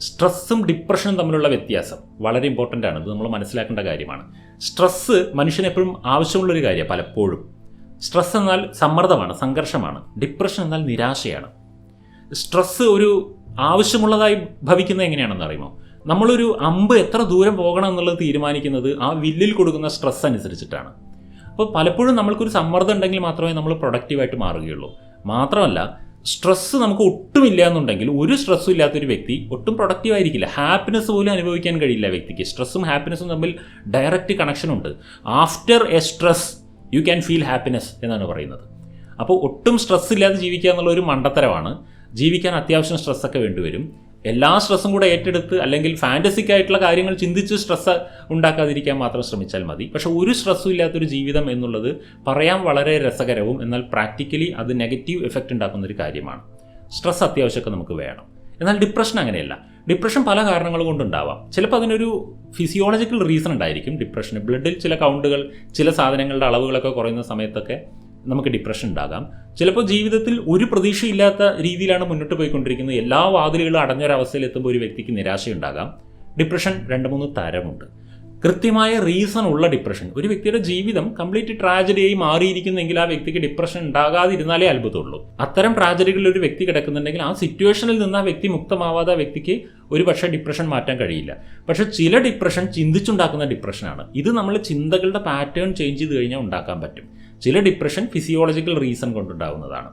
സ്ട്രെസ്സും ഡിപ്രഷനും തമ്മിലുള്ള വ്യത്യാസം വളരെ ഇമ്പോർട്ടന്റ് ആണ്. ഇത് നമ്മൾ മനസ്സിലാക്കേണ്ട കാര്യമാണ്. സ്ട്രെസ്സ് മനുഷ്യന് എപ്പോഴും ആവശ്യമുള്ളൊരു കാര്യമാണ് പലപ്പോഴും. സ്ട്രെസ് എന്നാൽ സമ്മർദ്ദമാണ് സംഘർഷമാണ്. ഡിപ്രഷൻ എന്നാൽ നിരാശയാണ്. സ്ട്രെസ്സ് ഒരു ആവശ്യമുള്ളതായി ഭവിക്കുന്നത് എങ്ങനെയാണെന്ന് അറിയുമോ? നമ്മളൊരു അമ്പ് എത്ര ദൂരം പോകണം എന്നുള്ളത് തീരുമാനിക്കുന്നത് ആ വില്ലിൽ കൊടുക്കുന്ന സ്ട്രെസ് അനുസരിച്ചിട്ടാണ്. അപ്പോൾ പലപ്പോഴും നമ്മൾക്കൊരു സമ്മർദ്ദം ഉണ്ടെങ്കിൽ മാത്രമേ നമ്മൾ പ്രൊഡക്റ്റീവായിട്ട് മാറുകയുള്ളൂ. മാത്രമല്ല സ്ട്രെസ്സ് നമുക്ക് ഒട്ടുമില്ല എന്നുണ്ടെങ്കിൽ ഒരു സ്ട്രെസ്സും ഇല്ലാത്തൊരു വ്യക്തി ഒട്ടും പ്രൊഡക്റ്റീവ് ആയിരിക്കില്ല. ഹാപ്പിനെസ് പോലും അനുഭവിക്കാൻ കഴിയില്ല വ്യക്തിക്ക്. സ്ട്രെസ്സും ഹാപ്പിനെസ്സും തമ്മിൽ ഡയറക്റ്റ് കണക്ഷൻ ഉണ്ട്. After a stress you can feel happiness എന്നാണ് പറയുന്നത്. അപ്പോൾ ഒട്ടും സ്ട്രെസ് ഇല്ലാതെ ജീവിക്കുക എന്നുള്ള ഒരു മണ്ടത്തരമാണ്. ജീവിക്കാൻ അത്യാവശ്യം സ്ട്രെസ്സൊക്കെ വേണ്ടിവരും. എല്ലാ സ്ട്രെസ്സും കൂടെ ഏറ്റെടുത്ത് അല്ലെങ്കിൽ ഫാന്റസിക്കായിട്ടുള്ള കാര്യങ്ങൾ ചിന്തിച്ച് സ്ട്രെസ് ഉണ്ടാക്കാതിരിക്കാൻ മാത്രം ശ്രമിച്ചാൽ മതി. പക്ഷേ ഒരു സ്ട്രെസ്സും ഇല്ലാത്തൊരു ജീവിതം എന്നുള്ളത് പറയാൻ വളരെ രസകരവും എന്നാൽ പ്രാക്ടിക്കലി അത് നെഗറ്റീവ് എഫക്റ്റ് ഉണ്ടാക്കുന്ന ഒരു കാര്യമാണ്. സ്ട്രെസ് അത്യാവശ്യമൊക്കെ നമുക്ക് വേണം. എന്നാൽ ഡിപ്രഷൻ അങ്ങനെയല്ല. ഡിപ്രഷൻ പല കാരണങ്ങൾ കൊണ്ടുണ്ടാവാം. ചിലപ്പോൾ അതിനൊരു ഫിസിയോളജിക്കൽ റീസൺ ഉണ്ടായിരിക്കും. ഡിപ്രഷന് ബ്ലഡിൽ ചില കൗണ്ടുകൾ ചില സാധനങ്ങളുടെ അളവുകളൊക്കെ കുറയുന്ന സമയത്തൊക്കെ നമുക്ക് ഡിപ്രഷൻ ഉണ്ടാകാം. ചിലപ്പോൾ ജീവിതത്തിൽ ഒരു പ്രതീക്ഷയില്ലാത്ത രീതിയിലാണ് മുന്നോട്ട് പോയിക്കൊണ്ടിരിക്കുന്നത്. എല്ലാ വാതിലുകളും അടഞ്ഞൊരവസ്ഥയിലെത്തുമ്പോൾ ഒരു വ്യക്തിക്ക് നിരാശയുണ്ടാകാം. ഡിപ്രഷൻ രണ്ട് മൂന്ന് തരമുണ്ട്. കൃത്യമായ റീസൺ ഉള്ള ഡിപ്രഷൻ ഒരു വ്യക്തിയുടെ ജീവിതം കംപ്ലീറ്റ് ട്രാജഡിയായി മാറിയിരിക്കുന്നെങ്കിൽ ആ വ്യക്തിക്ക് ഡിപ്രഷൻ ഉണ്ടാകാതിരുന്നാലേ അത്ഭുതമുള്ളൂ. അത്തരം ട്രാജഡികളിൽ ഒരു വ്യക്തി കിടക്കുന്നുണ്ടെങ്കിൽ ആ സിറ്റുവേഷനിൽ നിന്ന് ആ വ്യക്തി മുക്തമാവാതെ ആ വ്യക്തിക്ക് ഒരു പക്ഷേ ഡിപ്രഷൻ മാറ്റാൻ കഴിയില്ല. പക്ഷെ ചില ഡിപ്രഷൻ ചിന്തിച്ചുണ്ടാക്കുന്ന ഡിപ്രഷനാണ് ഇത് നമ്മൾ ചിന്തകളുടെ പാറ്റേൺ ചേഞ്ച് ചെയ്ത് കഴിഞ്ഞാൽ ഉണ്ടാക്കാൻ പറ്റും. ചില ഡിപ്രഷൻ ഫിസിയോളജിക്കൽ റീസൺ കൊണ്ടുണ്ടാകുന്നതാണ്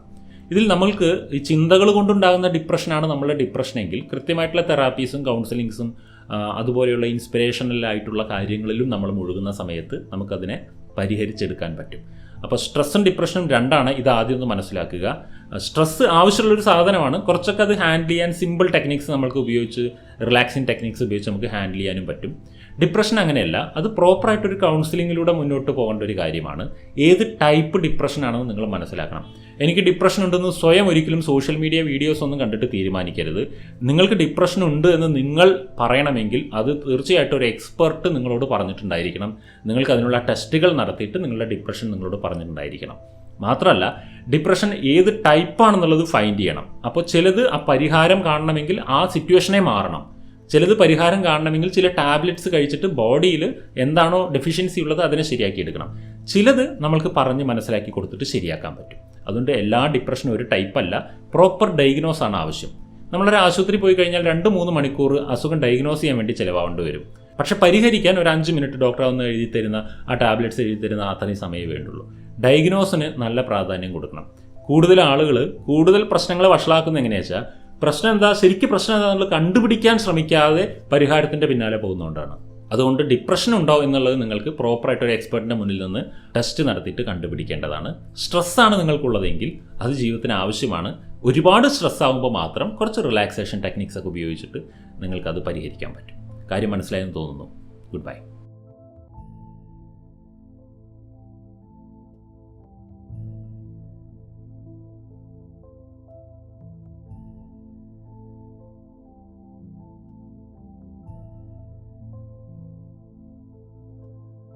ഇതിൽ നമ്മൾക്ക് ഈ ചിന്തകൾ കൊണ്ടുണ്ടാകുന്ന ഡിപ്രഷനാണ് നമ്മളുടെ ഡിപ്രഷനെങ്കിൽ കൃത്യമായിട്ടുള്ള തെറാപ്പീസും കൗൺസിലിങ്സും അതുപോലെയുള്ള ഇൻസ്പിറേഷനലായിട്ടുള്ള കാര്യങ്ങളിലും നമ്മൾ മുഴുകുന്ന സമയത്ത് നമുക്കതിനെ പരിഹരിച്ചെടുക്കാൻ പറ്റും. അപ്പോൾ സ്ട്രെസ്സും ഡിപ്രഷനും രണ്ടാണ്. ഇത് ആദ്യം ഒന്ന് മനസ്സിലാക്കുക. സ്ട്രെസ്സ് ആവശ്യമുള്ളൊരു സാധനമാണ്. കുറച്ചൊക്കെ അത് ഹാൻഡിൽ ചെയ്യാൻ സിമ്പിൾ ടെക്നിക്സ് നമ്മൾക്ക് ഉപയോഗിച്ച് റിലാക്സിങ് ടെക്നിക്സ് ഉപയോഗിച്ച് നമുക്ക് ഹാൻഡിൽ ചെയ്യാനും പറ്റും. ഡിപ്രഷൻ അങ്ങനെയല്ല അത് പ്രോപ്പറായിട്ടൊരു കൗൺസിലിങ്ങിലൂടെ മുന്നോട്ട് പോകേണ്ട ഒരു കാര്യമാണ്. ഏത് ടൈപ്പ് ഡിപ്രഷൻ ആണെന്ന് നിങ്ങൾ മനസ്സിലാക്കണം. എനിക്ക് ഡിപ്രഷൻ ഉണ്ടെന്ന് സ്വയം ഒരിക്കലും സോഷ്യൽ മീഡിയ വീഡിയോസ് ഒന്നും കണ്ടിട്ട് തീരുമാനിക്കരുത്. നിങ്ങൾക്ക് ഡിപ്രഷൻ ഉണ്ട് എന്ന് നിങ്ങൾ പറയണമെങ്കിൽ അത് തീർച്ചയായിട്ടും ഒരു എക്സ്പെർട്ട് നിങ്ങളോട് പറഞ്ഞിട്ടുണ്ടായിരിക്കണം. നിങ്ങൾക്ക് അതിനുള്ള ടെസ്റ്റുകൾ നടത്തിയിട്ട് നിങ്ങളുടെ ഡിപ്രഷൻ നിങ്ങളോട് പറഞ്ഞിട്ടുണ്ടായിരിക്കണം. മാത്രമല്ല ഡിപ്രഷൻ ഏത് ടൈപ്പാണെന്നുള്ളത് ഫൈൻഡ് ചെയ്യണം. അപ്പോൾ ചിലത് ആ പരിഹാരം കാണണമെങ്കിൽ ആ സിറ്റുവേഷനെ മാറണം. ചിലത് പരിഹാരം കാണണമെങ്കിൽ ചില ടാബ്ലറ്റ്സ് കഴിച്ചിട്ട് ബോഡിയിൽ എന്താണോ ഡെഫിഷ്യൻസി ഉള്ളത് അതിനെ ശരിയാക്കി എടുക്കണം. ചിലത് നമ്മൾക്ക് പറഞ്ഞ് മനസ്സിലാക്കി കൊടുത്തിട്ട് ശരിയാക്കാൻ പറ്റും. അതുകൊണ്ട് എല്ലാ ഡിപ്രഷനും ഒരു ടൈപ്പല്ല പ്രോപ്പർ ഡയഗ്നോസ് ആണ് ആവശ്യം. നമ്മളൊരു ആശുപത്രി പോയി കഴിഞ്ഞാൽ രണ്ട് മൂന്ന് മണിക്കൂർ അസുഖം ഡയഗ്നോസ് ചെയ്യാൻ വേണ്ടി ചിലവാകേണ്ടി വരും. പക്ഷെ പരിഹരിക്കാൻ ഒരു അഞ്ച് മിനിറ്റ് ഡോക്ടർ ഒന്ന് എഴുതി തരുന്ന ആ ടാബ്ലറ്റ്സ് എഴുതി തരുന്ന അത്രയും സമയമേ വേണ്ടുള്ളൂ. ഡയഗ്നോസിന് നല്ല പ്രാധാന്യം കൊടുക്കണം. കൂടുതൽ ആളുകൾ കൂടുതൽ പ്രശ്നങ്ങൾ വഷളാക്കുന്ന എങ്ങനെയാ വെച്ചാൽ പ്രശ്നം എന്താ? ശരിക്കും പ്രശ്നം എന്താ? നമ്മൾ കണ്ടുപിടിക്കാൻ ശ്രമിക്കാതെ പരിഹാരത്തിന്റെ പിന്നാലെ പോകുന്നതുകൊണ്ടാണ് അതുകൊണ്ട് ഡിപ്രഷൻ ഉണ്ടോ എന്നുള്ളത് നിങ്ങൾക്ക് പ്രോപ്പറായിട്ട് ഒരു എക്സ്പെർട്ടിന്റെ മുന്നിൽ നിന്ന് ടെസ്റ്റ് നടത്തിയിട്ട് കണ്ടുപിടിക്കേണ്ടതാണ്. സ്ട്രെസ്സാണ് നിങ്ങൾക്കുള്ളതെങ്കിൽ അത് ജീവിതത്തിന് ആവശ്യമാണ്. ഒരുപാട് സ്ട്രെസ് ആകുമ്പോൾ മാത്രം കുറച്ച് റിലാക്സേഷൻ ടെക്നിക്സ് ഒക്കെ ഉപയോഗിച്ചിട്ട് നിങ്ങൾക്കത് പരിഹരിക്കാൻ പറ്റും. കാര്യം മനസ്സിലായെന്ന് തോന്നുന്നു. Good bye